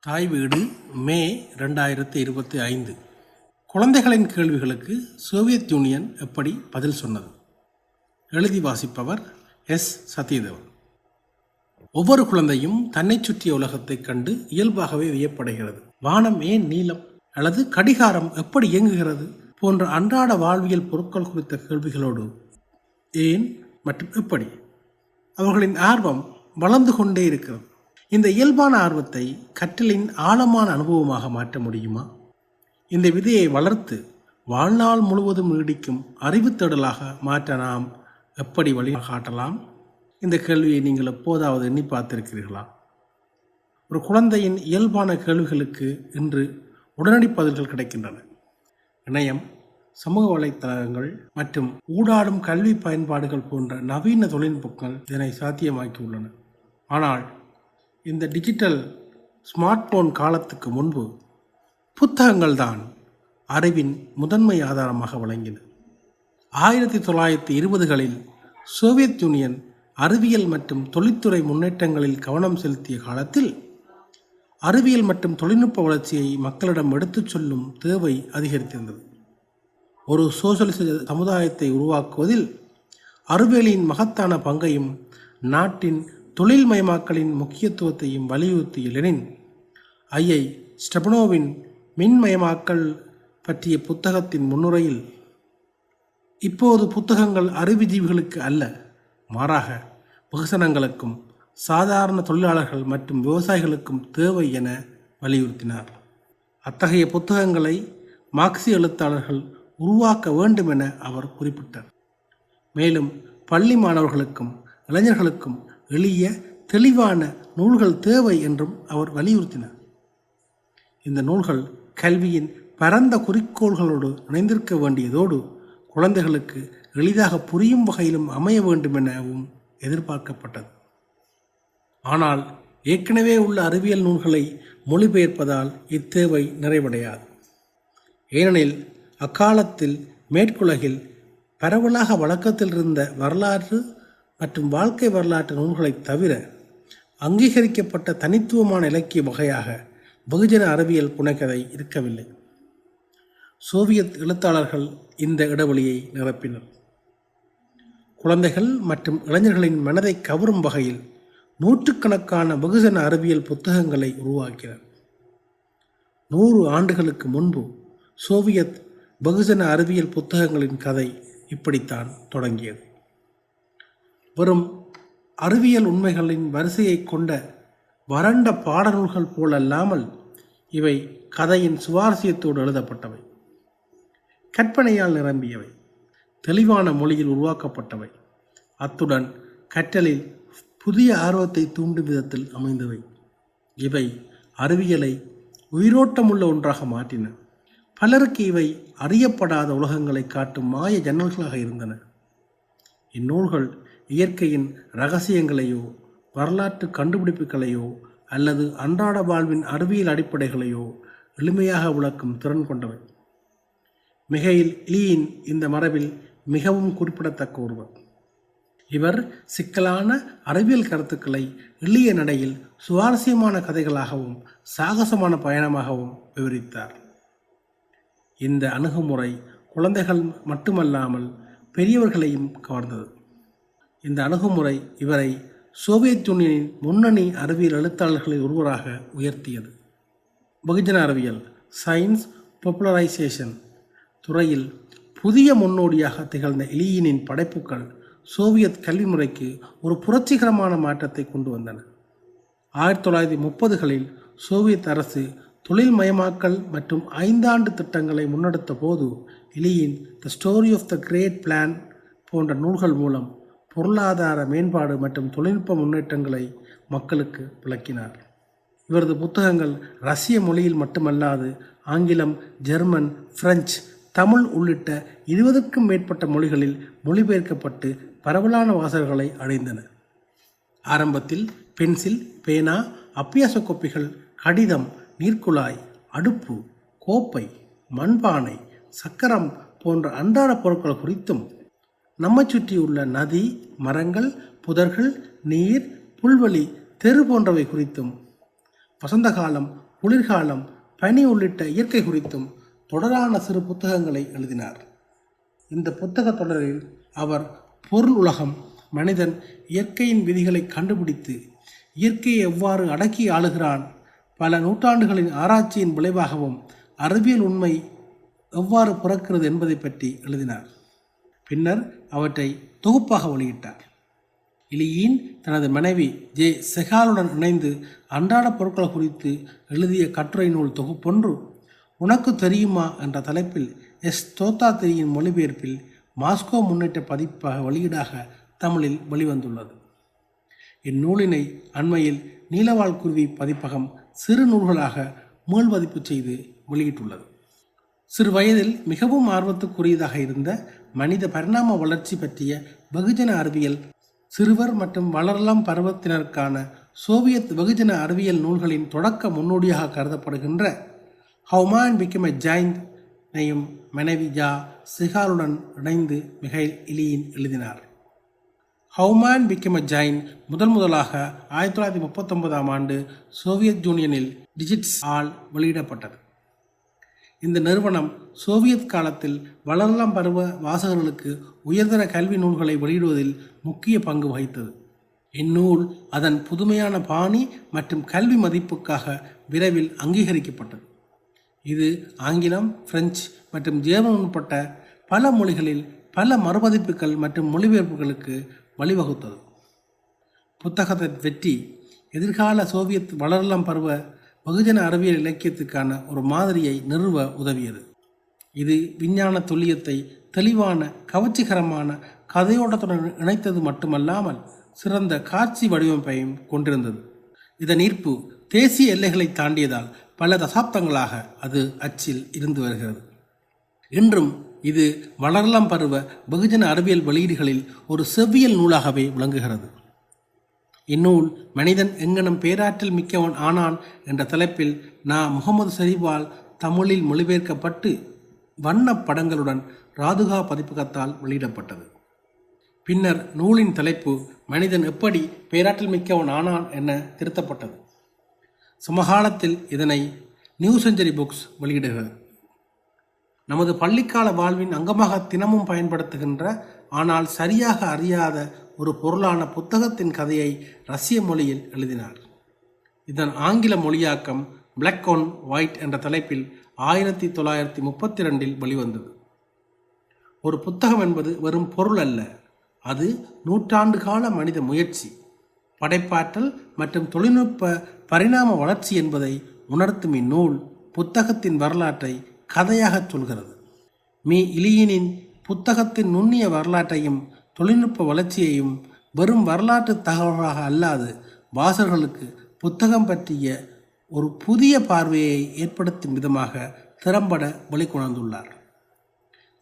தாய் வீடு மே ரெண்டாயிரத்தி இருபத்தி ஐந்து. குழந்தைகளின் கேள்விகளுக்கு சோவியத் யூனியன் எப்படி பதில் சொன்னது? எழுதி வாசிப்பவர் எஸ். சத்யதேவன். ஒவ்வொரு குழந்தையும் தன்னைச் சுற்றிய உலகத்தைக் கண்டு இயல்பாகவே வியப்படைகிறது. வானம் ஏன் நீளம்? அல்லது கடிகாரம் எப்படி இயங்குகிறது? போன்ற அன்றாட வாழ்வியல் பொருட்கள் குறித்த கேள்விகளோடு ஏன் மற்றும் எப்படி? அவர்களின் ஆர்வம் வளர்ந்து கொண்டே இருக்கிறது. இந்த இயல்பான ஆர்வத்தை கற்றலின் ஆழமான அனுபவமாக மாற்ற முடியுமா? இந்த விதையை வளர்த்து வாழ்நாள் முழுவதும் நீடிக்கும் அறிவு தேடலாக மாற்ற நாம் எப்படி வழி காட்டலாம்? இந்த கேள்வியை நீங்கள் எப்போதாவது எண்ணி பார்த்திருக்கிறீர்களா? ஒரு குழந்தையின் இயல்பான கேள்விகளுக்கு இன்று உடனடி பதில்கள் கிடைக்கின்றன. இணையம் சமூக வலைத்தளங்கள் மற்றும் ஊடாடும் கல்வி பயன்பாடுகள் போன்ற நவீன தொழில்நுட்பங்கள் இதனை சாத்தியமாக்கியுள்ளன. ஆனால் இந்த டிஜிட்டல் ஸ்மார்ட் போன் காலத்துக்கு முன்பு புத்தகங்கள் தான் அறிவின் முதன்மை ஆதாரமாக விளங்கின. ஆயிரத்தி தொள்ளாயிரத்தி இருபதுகளில் சோவியத் யூனியன் அறிவியல் மற்றும் தொழில்துறை முன்னேற்றங்களில் கவனம் செலுத்திய காலத்தில் அறிவியல் மற்றும் தொழில்நுட்ப வளர்ச்சியை மக்களிடம் எடுத்துச் சொல்லும் தேவை அதிகரித்திருந்தது. ஒரு சோசலிச சமுதாயத்தை உருவாக்குவதில் அறிவியலின் மகத்தான பங்கையும் நாட்டின் தொழில்மயமாக்கலின் முக்கியத்துவத்தையும் வலியுறுத்திய லெனின் ஐஐ ஸ்டெபனோவின் மின்மயமாக்கல் பற்றிய புத்தகத்தின் முன்னுரையில் இப்போது புத்தகங்கள் அறிவுஜீவிகளுக்கு அல்ல மாறாக வெகுசனங்களுக்கும் சாதாரண தொழிலாளர்கள் மற்றும் விவசாயிகளுக்கும் தேவை என வலியுறுத்தினார். அத்தகைய புத்தகங்களை மார்க்சிய எழுத்தாளர்கள் உருவாக்க வேண்டும் என அவர் குறிப்பிட்டார். மேலும் பள்ளி மாணவர்களுக்கும் இளைஞர்களுக்கும் எளிய தெளிவான நூல்கள் தேவை என்றும் அவர் வலியுறுத்தினார். இந்த நூல்கள் கல்வியின் பரந்த குறிக்கோள்களோடு இணைந்திருக்க வேண்டியதோடு குழந்தைகளுக்கு எளிதாக புரியும் வகையிலும் அமைய வேண்டும் எனவும் எதிர்பார்க்கப்பட்டது. ஆனால் ஏற்கனவே உள்ள அறிவியல் நூல்களை மொழிபெயர்ப்பதால் இத்தேவை நிறைவடையாது. ஏனெனில் அக்காலத்தில் மேற்குலகில் பரவலாக வழக்கத்தில் இருந்த வரலாறு மற்றும் வாழ்க்கை வரலாற்று நூல்களைத் தவிர அங்கீகரிக்கப்பட்ட தனித்துவமான இலக்கிய வகையாக வெகுஜன அறிவியல் புனைகதை இருக்கவில்லை. சோவியத் எழுத்தாளர்கள் இந்த இடைவெளியை நிரப்பினர். குழந்தைகள் மற்றும் இளைஞர்களின் மனதை கவரும் வகையில் நூற்றுக்கணக்கான வெகுஜன அறிவியல் புத்தகங்களை உருவாக்கினர். நூறு ஆண்டுகளுக்கு முன்பு சோவியத் வெகுஜன அறிவியல் புத்தகங்களின் கதை இப்படித்தான் தொடங்கியது. வெறும் அறிவியல் உண்மைகளின் வரிசையை கொண்ட வறண்ட பாடநூல்கள் போலல்லாமல் இவை கதையின் சுவாரஸ்யத்தோடு எழுதப்பட்டவை. கற்பனையால் நிரம்பியவை. தெளிவான மொழியில் உருவாக்கப்பட்டவை. அத்துடன் கற்றலில் புதிய ஆர்வத்தை தூண்டும் விதத்தில் அமைந்தவை. இவை அறிவியலை உயிரோட்டமுள்ள ஒன்றாக மாற்றின. பலருக்கு இவை அறியப்படாத உலகங்களை காட்டும் மாய ஜன்னல்களாக இருந்தன. இந்நூல்கள் இயற்கையின் ரகசியங்களையோ வரலாற்று கண்டுபிடிப்புகளையோ அல்லது அன்றாட வாழ்வின் அறிவியல் அடிப்படைகளையோ எளிமையாக விளக்கும் திறன் கொண்டவை. மிகையில் லீயின் இந்த மரபில் மிகவும் குறிப்பிடத்தக்க ஒருவர். இவர் சிக்கலான அறிவியல் கருத்துக்களை எளிய நடையில் சுவாரஸ்யமான கதைகளாகவும் சாகசமான பயணமாகவும் விவரித்தார். இந்த அணுகுமுறை குழந்தைகள் மட்டுமல்லாமல் பெரியவர்களையும் கவர்ந்தது. இந்த அணுகுமுறை இவரை சோவியத் யூனியனின் முன்னணி அறிவியல் எழுத்தாளர்களில் ஒருவராக உயர்த்தியது. பகுஜன அறிவியல் சயின்ஸ் பாப்புலரைசேஷன் துறையில் புதிய முன்னோடியாக திகழ்ந்த இலியினின் படைப்புகள் சோவியத் கல்வி முறைக்கு ஒரு புரட்சிகரமான மாற்றத்தை கொண்டு வந்தன. ஆயிரத்தி தொள்ளாயிரத்தி முப்பதுகளில் சோவியத் அரசு தொழில்மயமாக்கல் மற்றும் ஐந்தாண்டு திட்டங்களை முன்னெடுத்த போது இலியின் the story of the great plan போன்ற நூல்கள் மூலம் பொருளாதார மேம்பாடு மற்றும் தொழில்நுட்ப முன்னேற்றங்களை மக்களுக்கு விளக்கினார். இவரது புத்தகங்கள் ரஷ்ய மொழியில் மட்டுமல்லாது ஆங்கிலம் ஜெர்மன் பிரெஞ்சு தமிழ் உள்ளிட்ட இருபதுக்கும் மேற்பட்ட மொழிகளில் மொழிபெயர்க்கப்பட்டு பரவலான வாசகர்களை அடைந்தன. ஆரம்பத்தில் பென்சில் பேனா அப்பியாச கோப்பிகள் கடிதம் நீர்க்குழாய் அடுப்பு கோப்பை மண்பானை சக்கரம் போன்ற அன்றாட பொருட்கள் குறித்தும் நம்மை சுற்றியுள்ள நதி மரங்கள் புதர்கள் நீர் புல்வெளி தெரு போன்றவை குறித்தும் வசந்த காலம் குளிர்காலம் பனி உள்ளிட்ட இயற்கை குறித்தும் தொடரான சிறு புத்தகங்களை எழுதினார். இந்த புத்தகத் தொடரில் அவர் பொருள் உலகம் மனிதன் இயற்கையின் விதிகளை கண்டுபிடித்து இயற்கையை எவ்வாறு அடக்கி ஆளுகிறான் பல நூற்றாண்டுகளின் ஆராய்ச்சியின் விளைவாகவும் அறிவியல் உண்மை எவ்வாறு பிறக்கிறது என்பதை பற்றி எழுதினார். பின்னர் அவற்றை தொகுப்பாக வெளியிட்டார். இலியின் தனது மனைவி ஜே. செகாலுடன் இணைந்து அன்றாட பொருட்கள் குறித்து எழுதிய கட்டுரை நூல் தொகுப்பொன்று உனக்கு தெரியுமா? என்ற தலைப்பில் எஸ். தோத்தாத்திரியின் மொழிபெயர்ப்பில் மாஸ்கோ முன்னேற்ற பதிப்பாக வெளியீடாக தமிழில் வெளிவந்துள்ளது. இந்நூலினை அண்மையில் நீலவாழ்குருவி பதிப்பகம் சிறு நூல்களாக மீள்வதிப்பு செய்து வெளியிட்டுள்ளது. சிறு வயதில் மிகவும் ஆர்வத்துக்குரியதாக இருந்த மனித பரிணாம வளர்ச்சி பற்றிய வெகுஜன அறிவியல் சிறுவர் மற்றும் வளரலாம் பருவத்தினருக்கான சோவியத் வெகுஜன அறிவியல் நூல்களின் தொடக்க முன்னோடியாக கருதப்படுகின்ற ஹவுமான் பிகம் எ ஜாயிண்ட் னையும் மனைவி ஜா சிகாலுடன் இணைந்து மிகைல் இலியின் எழுதினார். ஹவுமான் பிகம் எ ஜாயின் முதல் முதலாக ஆயிரத்தி தொள்ளாயிரத்தி முப்பத்தொன்பதாம் ஆண்டு சோவியத் யூனியனில் டிஜிட்ஸ் ஆல் வெளியிடப்பட்டது. இந்த நிறுவனம் சோவியத் காலத்தில் வளரலாம் பருவ வாசகர்களுக்கு உயர்தர கல்வி நூல்களை வெளியிடுவதில் முக்கிய பங்கு வகித்தது. இந்நூல் அதன் புதுமையான பாணி மற்றும் கல்வி மதிப்புக்காக விரைவில் அங்கீகரிக்கப்பட்டது. இது ஆங்கிலம் பிரெஞ்சு மற்றும் ஜெர்மன் உட்பட்ட பல மொழிகளில் பல மறுபதிப்புகள் மற்றும் மொழிபெயர்ப்புகளுக்கு வழிவகுத்தது. புத்தகத்தின் வெற்றி எதிர்கால சோவியத் வளரலாம் பருவ பகுஜன அறிவியல் இலக்கியத்துக்கான ஒரு மாதிரியை நிறுவ உதவியது. இது விஞ்ஞான துல்லியத்தை தெளிவான கவர்ச்சிகரமான கதையோட்டத்துடன் இணைத்தது மட்டுமல்லாமல் சிறந்த காட்சி வடிவமைப்பையும் கொண்டிருந்தது. இதன் ஈர்ப்பு தேசிய எல்லைகளை தாண்டியதால் பல தசாப்தங்களாக அது அச்சில் இருந்து வருகிறது. இன்றும் இது வளரலாம் பருவ வெகுஜன அறிவியல் வெளியீடுகளில் ஒரு செவ்வியல் நூலாகவே விளங்குகிறது. இந்நூல் மனிதன் எங்கனம் பேராற்றல் மிக்கவன் ஆனான் என்ற தலைப்பில் நா. முகமது ஷரீபால் தமிழில் மொழிபெயர்க்கப்பட்டு வண்ணப் படங்களுடன் ராதுகா பதிப்பகத்தால் வெளியிடப்பட்டது. பின்னர் நூலின் தலைப்பு மனிதன் எப்படி பேராற்றல் மிக்கவன் ஆனான் என திருத்தப்பட்டது. சமகாலத்தில் இதனை நியூ செஞ்சுரி புக்ஸ் வெளியிடுகிறது நமது பள்ளிக்கால வாழ்வின் அங்கமாக தினமும் பயன்படுத்துகின்ற ஆனால் சரியாக அறியாத ஒரு பொருளான புத்தகத்தின் கதையை ரஷ்ய மொழியில் எழுதினார். இதன் ஆங்கில மொழியாக்கம் பிளாக் ஒன் ஒயிட் என்ற தலைப்பில் ஆயிரத்தி தொள்ளாயிரத்தி முப்பத்தி ரெண்டில் வெளிவந்தது. ஒரு புத்தகம் என்பது வெறும் பொருள் அல்ல அது நூற்றாண்டு கால மனித முயற்சி படைப்பாற்றல் மற்றும் தொழில்நுட்ப பரிணாம வளர்ச்சி என்பதை உணர்த்தும் இந்நூல் புத்தகத்தின் வரலாற்றை கதையாகச் சொல்கிறது மீ. இலியினின் புத்தகத்தின் நுண்ணிய வரலாற்றையும் தொழில்நுட்ப வளர்ச்சியையும் வெறும் வரலாற்று தகவல்களாக அல்லாது வாசகர்களுக்கு புத்தகம் பற்றிய ஒரு புதிய பார்வையை ஏற்படுத்தும் விதமாக திறம்பட வெளிக்கொணர்ந்துள்ளார்.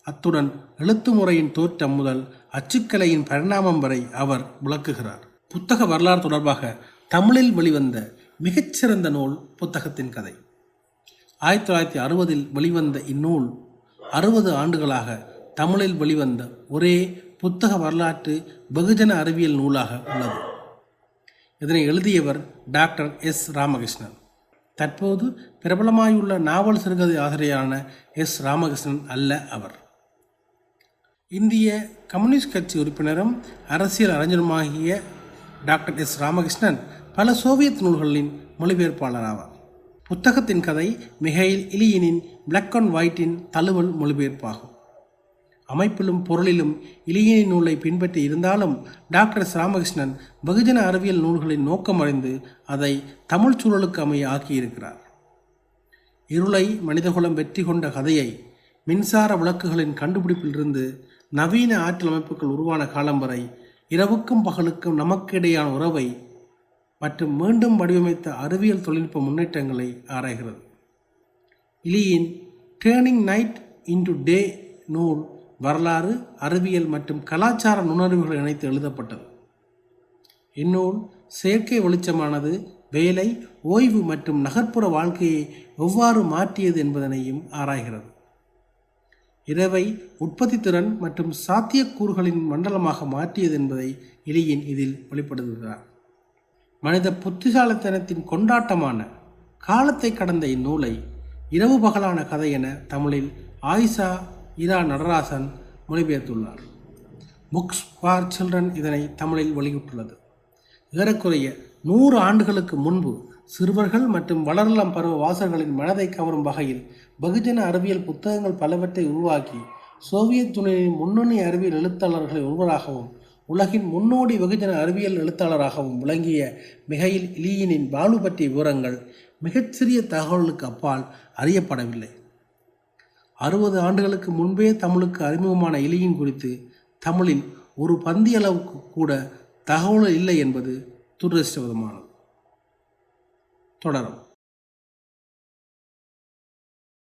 அத்துடன் எழுத்து முறையின் தோற்றம் முதல் அச்சுக்கலையின் பரிணாமம் வரை அவர் விளக்குகிறார். புத்தக வரலாறு தொடர்பாக தமிழில் வெளிவந்த மிகச்சிறந்த நூல் புத்தகத்தின் கதை. ஆயிரத்தி தொள்ளாயிரத்தி அறுபதில் வெளிவந்த இந்நூல் அறுபது ஆண்டுகளாக தமிழில் வெளிவந்த ஒரே புத்தக வரலாற்று வெகுஜன அறிவியல் நூலாக உள்ளது. இதனை எழுதியவர் டாக்டர் எஸ் ராமகிருஷ்ணன். தற்போது பிரபலமாயுள்ள நாவல் சிறுகதை ஆசிரியரான எஸ் ராமகிருஷ்ணன் அல்ல அவர். இந்திய கம்யூனிஸ்ட் கட்சி உறுப்பினரும் அரசியல் அறிஞருமாகிய டாக்டர் எஸ் ராமகிருஷ்ணன் பல சோவியத் நூல்களின் மொழிபெயர்ப்பாளர் ஆவார். புத்தகத்தின் கதை மிகையில் இலியினின் பிளாக் அண்ட் ஒயிட்டின் தழுவல் மொழிபெயர்ப்பாகும். அமைப்பிலும் பொருளிலும் இலியினின் நூலை பின்பற்றி இருந்தாலும் டாக்டர் எஸ் ராமகிருஷ்ணன் வெகுஜன அறிவியல் நூல்களின் நோக்கம் அறிந்து அதை தமிழ் சூழலுக்கு அமைய ஆக்கியிருக்கிறார். இருளை மனிதகுலம் வெற்றி கொண்ட கதையை மின்சார விளக்குகளின் கண்டுபிடிப்பிலிருந்து நவீன ஆற்றல் அமைப்புகள் உருவான காலம் வரை இரவுக்கும் பகலுக்கும் நமக்கு இடையான உறவை மற்றும் மீண்டும் வடிவமைத்த அறிவியல் தொழில்நுட்ப முன்னேற்றங்களை ஆராய்கிறது. இலியின் டேர்னிங் நைட் இன்டு டே நூல் வரலாறு அறிவியல் மற்றும் கலாச்சார நுண்ணறிவுகளை இணைத்து எழுதப்பட்டது. இந்நூல் செயற்கை வெளிச்சமானது வேலை ஓய்வு மற்றும் நகர்ப்புற வாழ்க்கையை எவ்வாறு மாற்றியது என்பதனையும் ஆராய்கிறது. இரவை உற்பத்தி திறன் மற்றும் சாத்தியக்கூறுகளின் மண்டலமாக மாற்றியது என்பதை இலியின் இதில் வெளிப்படுத்துகிறார். மனித புத்திசாலித்தனத்தின் கொண்டாட்டமான காலத்தை கடந்த இந்நூலை இரவு பகலான கதை என தமிழில் ஆயிஷா இரா நடராசன் மொழிபெயர்த்துள்ளார். புக்ஸ் ஃபார் சில்ட்ரன் இதனை தமிழில் வெளியிட்டுள்ளது. ஏறக்குறைய நூறு ஆண்டுகளுக்கு முன்பு சிறுவர்கள் மற்றும் வளரலம் பருவ வாசகர்களின் மனதை கவரும் வகையில் பகுஜன அறிவியல் புத்தகங்கள் பலவற்றை உருவாக்கி சோவியத் துணையின் முன்னணி அறிவியல் எழுத்தாளர்களில் ஒருவராகவும் உலகின் முன்னோடி வெகுஜன அறிவியல் எழுத்தாளராகவும் விளங்கிய மிகையில் இலியினின் பாலு பற்றிய விவரங்கள் மிகச்சிறிய தகவலுக்கு அப்பால் அறியப்படவில்லை. அறுபது ஆண்டுகளுக்கு முன்பே தமிழுக்கு அறிமுகமான இலியின் குறித்து தமிழில் ஒரு பந்தியளவுக்கு கூட தகவல் இல்லை என்பது துரதிருஷ்டவதமானது தொடரும்.